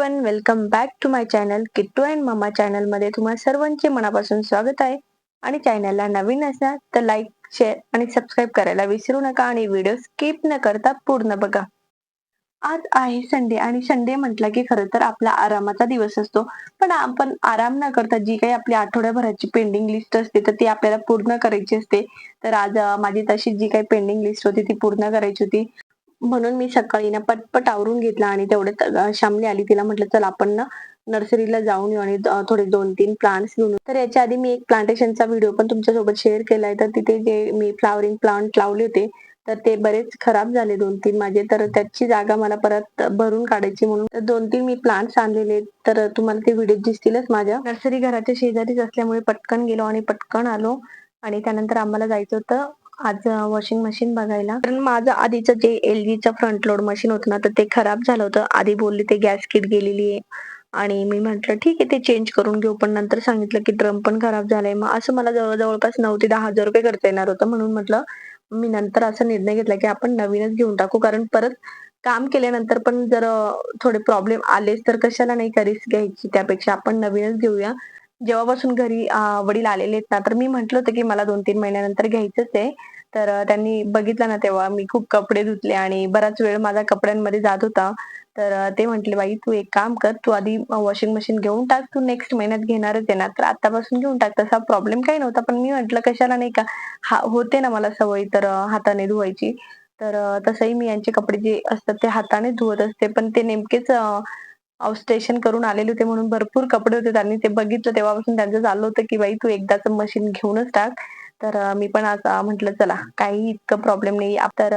Hello everyone welcome back to my channel Kittu and मामा चॅनलमध्ये तुम्हा सर्वांचे मनापासून स्वागत आहे. आणि चॅनलला नवीन असणार तर लाईक शेअर आणि सबस्क्राईब करायला विसरू नका आणि व्हिडिओ स्किप न करता पूर्ण बघा. आज आहे संडे आणि संडे म्हटलं की खरं तर आपला आरामाचा दिवस असतो. पण आपण आराम न करता जी काही आपली आठवड्याभराची पेंडिंग लिस्ट असते तर ती आपल्याला पूर्ण करायची असते. तर आज माझी तशी जी काही पेंडिंग लिस्ट होती ती पूर्ण करायची होती. म्हणून मी सकाळी ना पटपट आवरून घेतला आणि तेवढ्यात अं, श्यामली आली. तिला म्हटलं चल आपण ना नर्सरीला जाऊन येऊ आणि थोडे दोन तीन प्लांट्स घेऊन येऊ. तर याच्या आधी मी एक प्लांटेशनचा व्हिडिओ पण तुमच्यासोबत शेअर केलाय. तर तिथे जे मी फ्लावरिंग प्लांट लावले होते तर ते बरेच खराब झाले दोन तीन माझे. तर त्याची जागा मला परत भरून काढायची म्हणून तर दोन तीन मी प्लांट्स आणलेले तर तुम्हाला ते व्हिडिओ दिसतीलच माझ्या. नर्सरी घराच्या शेजारीच असल्यामुळे पटकन गेलो आणि पटकन आलो. आणि त्यानंतर आम्हाला जायचं होतं आज वॉशिंग मशीन बघायला. कारण माझं आधीचं जे एल जीचं फ्रंट लोड मशीन होतं ना तर ते खराब झालं होतं. आधी बोलली ते गॅस किट गेलेली आहे. आणि मी म्हटलं ठीक आहे ते चेंज करून घेऊ. पण नंतर सांगितलं की ड्रम पण खराब झालाय. मग असं मला जवळ जवळपास नऊ ते दहा हजार रुपये खर्च येणार होतं. म्हणून म्हटलं मी नंतर असा निर्णय घेतला की आपण नवीनच घेऊन टाकू. कारण परत काम केल्यानंतर पण जर थोडे प्रॉब्लेम आलेच तर कशाला नाही का रिस्क घ्यायची? त्यापेक्षा आपण नवीनच घेऊया. जेव्हापासून घरी अं, वडील आलेले आहेत ना तर मी म्हंटल होतं की मला दोन तीन महिन्यानंतर घ्यायचंच आहे. तर त्यांनी बघितलं ना तेव्हा मी खूप कपडे धुतले आणि बराच वेळ माझा कपड्यांमध्ये जात होता. तर ते म्हंटले बाई तू एक काम कर तू आधी वॉशिंग मशीन घेऊन टाक तू नेक्स्ट महिन्यात घेणारच आहे ना तर आतापासून घेऊन टाक तसा प्रॉब्लेम काही नव्हता पण मी म्हंटल कशाला नाही का हा होते ना मला सवय तर हाताने धुवायची. तर अं, तसंही मी यांचे कपडे जे असतात ते हाताने धुवत असते पण ते नेमकेच स्टेशन करून आलेले होते म्हणून भरपूर कपडे होते त्यांनी. ते बघितलं तेव्हापासून त्यांचं चाललं होतं की बाई तू एकदाच मशीन घेऊनच टाक. तर मी पण आता म्हंटल चला काही इतकं प्रॉब्लेम नाही तर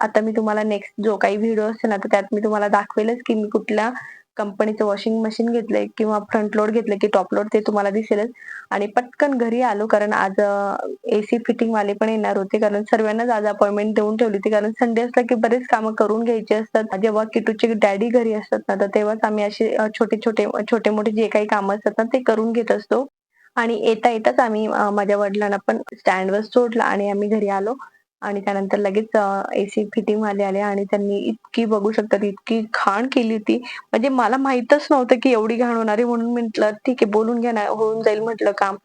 आता मी तुम्हाला नेक्स्ट जो काही व्हिडिओ असेल ना तर त्यात मी तुम्हाला दाखवेलच की मी कुठल्या कंपनीचं वॉशिंग मशीन घेतलंय किंवा फ्रंट लोड घेतलं की टॉप लोड ते तुम्हाला दिसेलच. आणि पटकन घरी आलो कारण आज एसी फिटिंग वाले पण येणार होते. कारण सर्वांनाच आज अपॉइंटमेंट देऊन ठेवली होती. कारण संडे असला की बरेच कामं करून घ्यायचे असतात. जेव्हा किटूचे डॅडी घरी असतात ना तर तेव्हाच आम्ही असे छोटे छोटे छोटे मोठे जे काही कामं असतात ना ते करून घेत असतो. आणि येता येताच आम्ही माझ्या वडिलांना पण स्टँडवर सोडला आणि आम्ही घरी आलो. आणि त्यानंतर लगेच एसी फिटिंग वाले आले आणि त्यांनी इतकी बघू शकतात इतकी घाण केली होती. म्हणजे मला माहितच नव्हतं की एवढी घाण होणार आहे म्हणून म्हटलं ठीक आहे बोलून घ्या ना होऊन जाईल म्हटलं काम.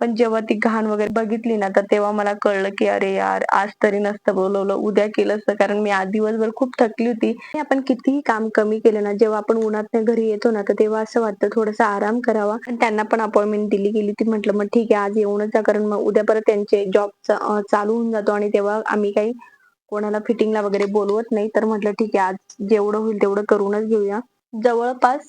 पण जेव्हा ती घाण वगैरे बघितली ना तर तेव्हा मला कळलं की अरे यार आज तरी नसतं बोलवलं उद्या केलं असतं. कारण मी आज दिवसभर खूप थकली होती. आपण कितीही काम कमी केलं ना जेव्हा आपण उन्हात घरी येतो ना तर तेव्हा असं वाटतं थोडासा आराम करावा. आणि त्यांना पण अपॉइंटमेंट दिली गेली ती म्हटलं मग ठीक आहे आज येऊनच जा कारण मग उद्या परत त्यांचे जॉब चालू होऊन जातो आणि तेव्हा आम्ही काही कोणाला फिटिंगला वगैरे बोलवत नाही. तर म्हटलं ठीक आहे आज जेवढं होईल तेवढं करूनच घेऊया. जवळपास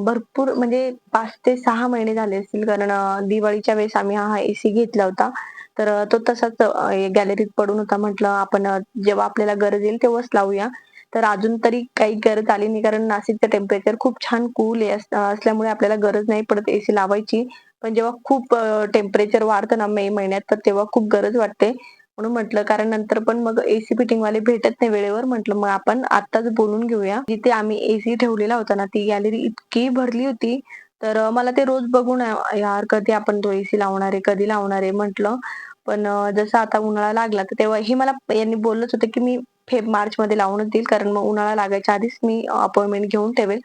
भरपूर म्हणजे पाच ते सहा महिने झाले असतील कारण दिवाळीच्या वेळेस आम्ही हा एसी घेतला होता. तर तो तसाच गॅलरीत पडून होता. म्हटलं आपण जेव्हा आपल्याला गरज येईल तेव्हाच लावूया. तर अजून तरी काही गरज आली नाही कारण नाशिकचं टेम्परेचर खूप छान कूल आहे. असल्यामुळे आपल्याला गरज नाही पडत एसी लावायची. पण जेव्हा खूप टेम्परेचर वाढतं ना मे महिन्यात तर तेव्हा खूप गरज वाटते. म्हणून म्हटलं कारण नंतर पण मग एसी फिटिंग वाले भेटत नाही वेळेवर. म्हटलं मग आपण आताच बोलून घेऊया. जिथे आम्ही एसी ठेवलेला होता ना ती गॅलरी इतकी भरली होती. तर मला ते रोज बघून यार कधी आपण तो एसी लावणार आहे कधी लावणार आहे म्हटलं. पण जसं आता उन्हाळा लागला तर तेव्हा हे मला यांनी बोललंच होतं की मी फेब मार्च मध्ये लावूनच देईल. कारण मग उन्हाळा लागायच्या आधीच मी अपॉइंटमेंट घेऊन ठेवेल.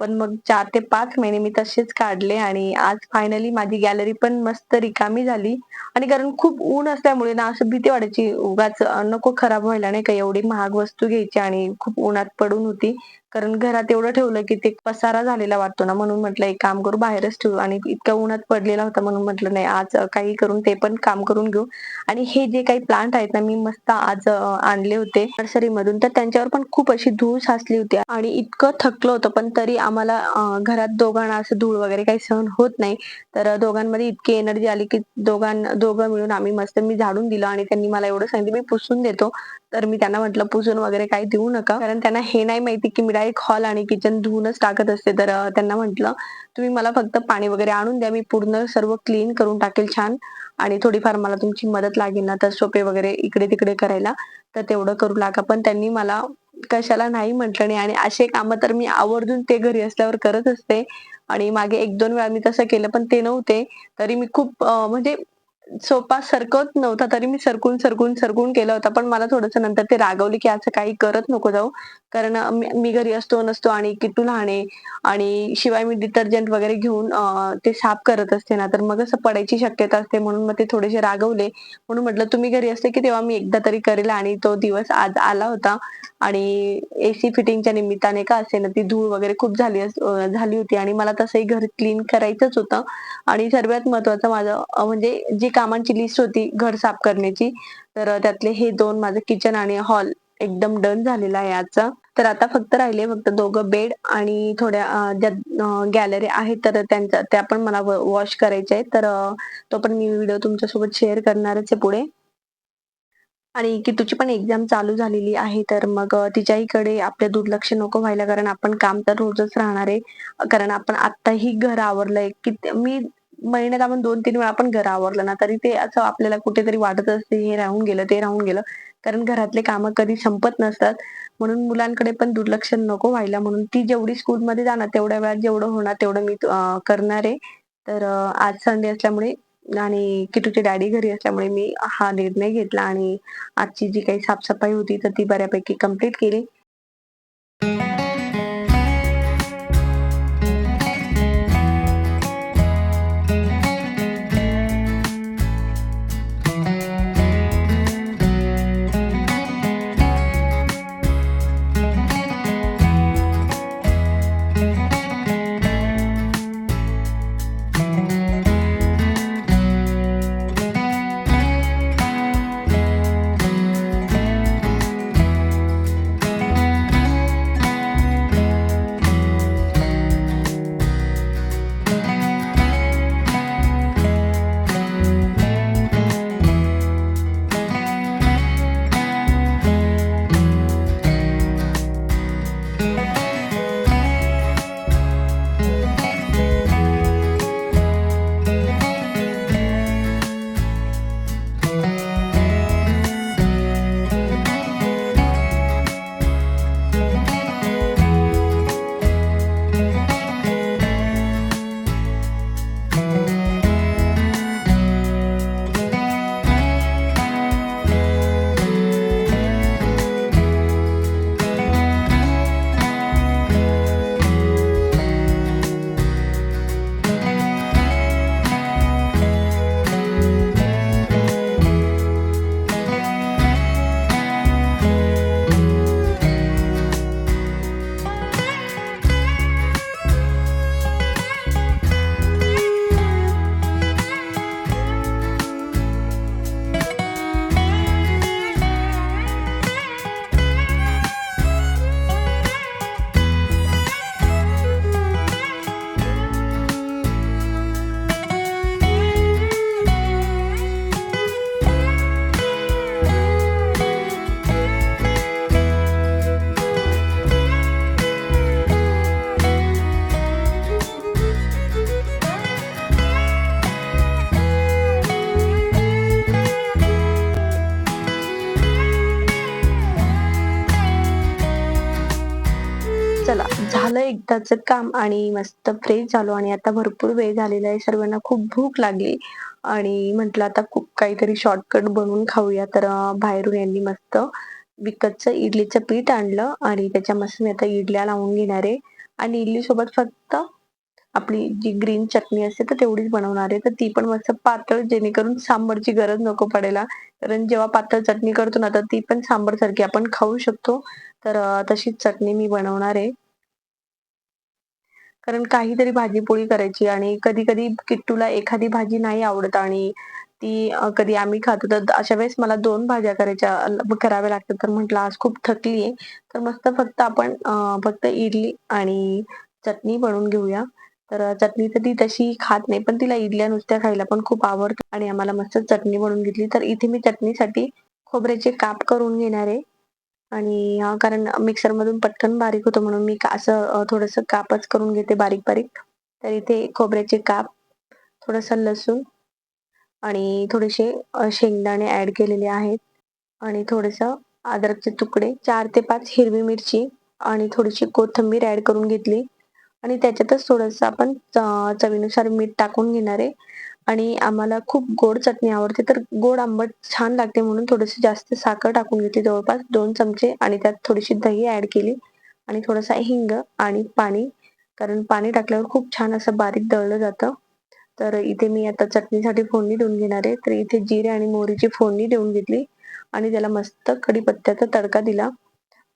पण मग चार ते पाच महिने मी तसेच काढले आणि आज फायनली माझी गॅलरी पण मस्त रिकामी झाली. आणि कारण खूप ऊन असल्यामुळे ना असं भीती वाटायची उगाच नको खराब व्हायला नाही का एवढी महाग वस्तू घ्यायची आणि खूप उन्हात पडून होती. कारण घरात एवढं ठेवलं की ते पसारा झालेला वाटतो ना म्हणून म्हटलं एक काम करू बाहेरच ठेवू. आणि इतका उन्हात पडलेला होता म्हणून म्हटलं नाही आज काही करून ते पण काम करून घेऊ. आणि हे जे काही प्लांट आहेत ना मी मस्त आज आणले होते नर्सरी मधून. तर त्यांच्यावर पण खूप अशी धूळ साचली होती आणि इतकं थकलं होतं पण तरी आम्हाला घरात दोघांना असं धूळ वगैरे काही सहन होत नाही. तर दोघांमध्ये इतकी एनर्जी आली की दोघां दोघं मिळून आम्ही मस्त मी झाडून दिलं आणि त्यांनी मला एवढं सांगितलं मी पुसून देतो. तर मी त्यांना म्हटलं पुसून वगैरे काही देऊ नका. कारण त्यांना हे नाही माहिती की मी डायरेक्ट हॉल आणि किचन धुवूनच टाकत असते. तर त्यांना म्हटलं तुम्ही मला फक्त पाणी वगैरे आणून द्या. मी पूर्ण सर्व क्लीन करून टाकेल छान. आणि थोडीफार मला तुमची मदत लागेल ना तर सोपे वगैरे इकडे तिकडे करायला. तर तेवढं करू लागा पण त्यांनी मला कशाला नाही म्हटलं नाही. आणि असे कामं तर मी आवर्जून ते घरी असल्यावर करत असते. आणि मागे एक दोन वेळा मी तसं केलं पण ते नव्हते. तरी मी खूप म्हणजे सोपा सरकत नव्हता. तरी मी सरकून सरकून सरकून केला होता. पण मला थोडस नंतर ते रागवले की असं काही करत नको जाऊ. कारण मी घरी असतो नसतो आणि किट्टू लहान आहे आणि शिवाय मी डिटर्जंट वगैरे घेऊन ते साफ करत असते ना तर मग असं पडायची शक्यता असते म्हणून मग ते थोडेसे रागवले. म्हणून म्हटलं तुम्ही घरी असते की तेव्हा मी एकदा तरी करेल आणि तो दिवस आज आला होता आणि एसी फिटिंगच्या निमित्ताने का असे ना ती धूळ वगैरे खूप झाली झाली होती आणि मला तसंही घर क्लीन करायचंच होतं आणि सर्वात महत्वाचं माझं म्हणजे जी कामांची लिस्ट होती घर साफ करण्याची तर त्यातले हे दोन माझं किचन आणि हॉल एकदम डन झालेला आहे आजचा. तर आता फक्त राहिले फक्त दोघं बेड आणि थोड्या ज्या गॅलरी आहेत तर त्यांच्या त्या पण मला वॉश करायच्या आहेत. तर तो पण मी व्हिडिओ तुमच्यासोबत शेअर करणारच आहे पुढे. आणि किटूची पण एक्झाम चालू झालेली आहे तर मग तिच्याहीकडे आपले दुर्लक्ष नको व्हायला कारण आपण काम तर रोजच राहणार आहे. कारण आपण आत्ताही घर आवरलंय. की मी महिन्यात आपण दोन तीन वेळा आपण घर आवरलं ना तरी ते असं आपल्याला कुठेतरी वाटत असते हे राहून गेलं ते राहून गेलं. कारण घरातले कामं कधी संपत नसतात. म्हणून मुलांकडे पण दुर्लक्ष नको व्हायला. म्हणून ती जेवढी स्कूलमध्ये जाणार तेवढ्या वेळात जेवढं होणार तेवढं मी करणार आहे. तर आज संडे असल्यामुळे आणि किटूचे डॅडी घरी असल्यामुळे मी हा निर्णय घेतला आणि आजची जी काही साफसफाई होती तर ती बऱ्यापैकी कंप्लीट केली. चला झालं एकदाच काम आणि मस्त फ्रेश झालो आणि आता भरपूर वेळ झालेला आहे. सर्वांना खूप भूक लागली आणि म्हटलं आता खूप काहीतरी शॉर्टकट बनवून खाऊया. तर बाहेरून यांनी मस्त विकतचं इडलीचं पीठ आणलं आणि त्याच्या मस्त मी आता इडल्या लावून घेणार आहे. आणि इडली सोबत फक्त आपली जी ग्रीन चटणी असते तर तेवढीच बनवणार आहे. तर ती पण मस्त पातळ जेणेकरून सांबरची गरज नको पडेला कारण जेव्हा पातळ चटणी करतो ना तर ती पण सांबर सारखी आपण खाऊ शकतो. तर तशीच चटणी मी बनवणार आहे. कारण काहीतरी भाजी पोळी करायची आणि कधी कधी किट्टूला एखादी भाजी नाही आवडत आणि ती कधी आम्ही खातो तर अशा वेळेस मला दोन भाज्या करायच्या कराव्या लागतात. तर म्हटलं आज खूप थकली आहे. तर मस्त फक्त आपण फक्त इडली आणि चटणी बनवून घेऊया. तर चटणी तर ती तशी खात नाही पण तिला इडल्या नुसत्या खायला पण खूप आवडतं आणि आम्हाला मस्त चटणी बनवून घेतली. तर इथे मी चटणीसाठी खोबऱ्याचे काप करून घेणार आहे. आणि कारण मिक्सरमधून पटकन बारीक होतं म्हणून मी असं थोडंसं कापच करून घेते बारीक बारीक. तर इथे खोबऱ्याचे काप थोडंसं लसूण आणि थोडेसे शेंगदाणे ऍड केलेले आहेत. आणि थोडंसं अद्रकचे तुकडे चार ते पाच हिरवी मिरची आणि थोडीशी कोथिंबीर ऍड करून घेतली. आणि त्याच्यातच थोडंसं आपण च- चवीनुसार मीठ टाकून घेणार आहे. आणि आम्हाला खूप गोड चटणी आवडते. तर गोड आंबट छान लागते म्हणून थोडीशी जास्त साखर टाकून घेतली जवळपास दोन चमचे. आणि त्यात थोडीशी दही ऍड केली. आणि थोडासा हिंग आणि पाणी. कारण पाणी टाकल्यावर खूप छान असं बारीक दळलं जातं. तर इथे मी आता चटणीसाठी फोडणी देऊन घेणार आहे. तर इथे जिरे आणि मोहरीची फोडणी देऊन घेतली. आणि त्याला मस्त कढीपत्त्याचा तडका दिला.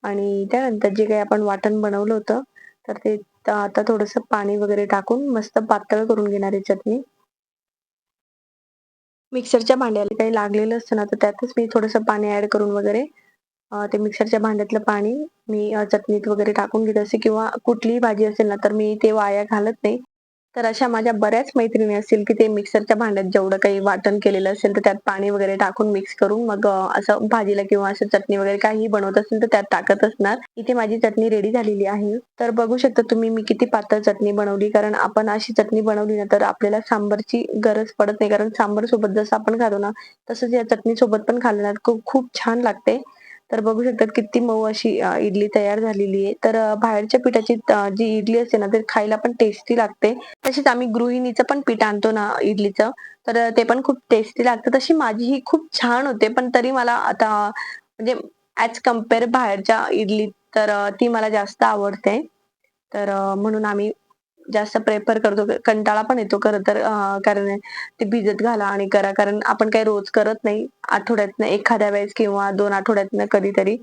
आणि त्यानंतर जे काही आपण वाटण बनवलं होतं तर ते तर आता थोडस पाणी वगैरे टाकून मस्त पातळ करून घेणार आहे चटणी. मिक्सरच्या भांड्याला काही लागलेलं असतं ना तर त्यातच मी थोडंसं पाणी ऍड करून वगैरे ते मिक्सरच्या भांड्यातलं पाणी मी चटणीत वगैरे टाकून घेत असते किंवा कुठलीही भाजी असेल ना तर मी ते वाया घालत नाही. तर अशा माझ्या बऱ्याच मैत्रिणी असतील की ते मिक्सरच्या भांड्यात जेवढं काही वाटण केलेलं असेल तर त्यात पाणी वगैरे टाकून मिक्स करून मग असं भाजीला किंवा असं चटणी वगैरे काही बनवत असेल तर त्यात टाकत असणार. इथे माझी चटणी रेडी झालेली आहे. तर बघू शकता तुम्ही मी किती पातळ चटणी बनवली. कारण आपण अशी चटणी बनवली ना तर आपल्याला सांबरची गरज पडत नाही. कारण सांबर सोबत जसं आपण खातो ना तसंच या चटणी सोबत पण खाल्लं खूप खूप छान लागते. तर बघू शकतात किती मऊ अशी इडली तयार झालेली आहे. तर बाहेरच्या पिठाची जी इडली असते ना ते खायला पण टेस्टी लागते. तशीच आम्ही गृहिणीचं पण पीठ आणतो ना इडलीचं. तर ते पण खूप टेस्टी लागतं. तशी माझी ही खूप छान होते पण तरी मला आता म्हणजे ऍज कंपेअर बाहेरच्या इडली तर ती मला जास्त आवडते. तर म्हणून आम्ही जास्त प्रेफर करतो कंटाळा पण येतो खरं तर कारण ते भिजत घाला आणि करा. कारण आपण काही रोज करत नाही आठवड्यातनं एखाद्या वेळेस किंवा दोन आठवड्यातनं कधीतरी.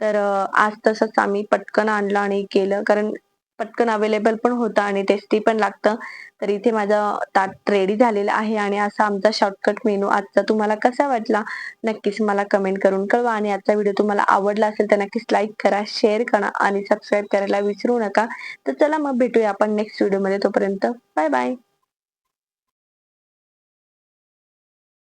तर आज तसंच आम्ही पटकन आणलं आणि केलं. कारण पटकन अवेलेबल पण होतं आणि टेस्टी पण लागतं. तर इथे माझं ताट रेडी झालेलं आहे आणि असा आमचा शॉर्टकट मेनू आजचा तुम्हाला कसा वाटला? नक्कीच मला कमेंट करून कळवा आणि आजचा व्हिडिओ तुम्हाला आवडला असेल तर नक्कीच लाईक करा शेअर करा आणि सबस्क्राईब करायला विसरू नका. तर चला मग भेटूया आपण नेक्स्ट व्हिडिओमध्ये तोपर्यंत बाय बाय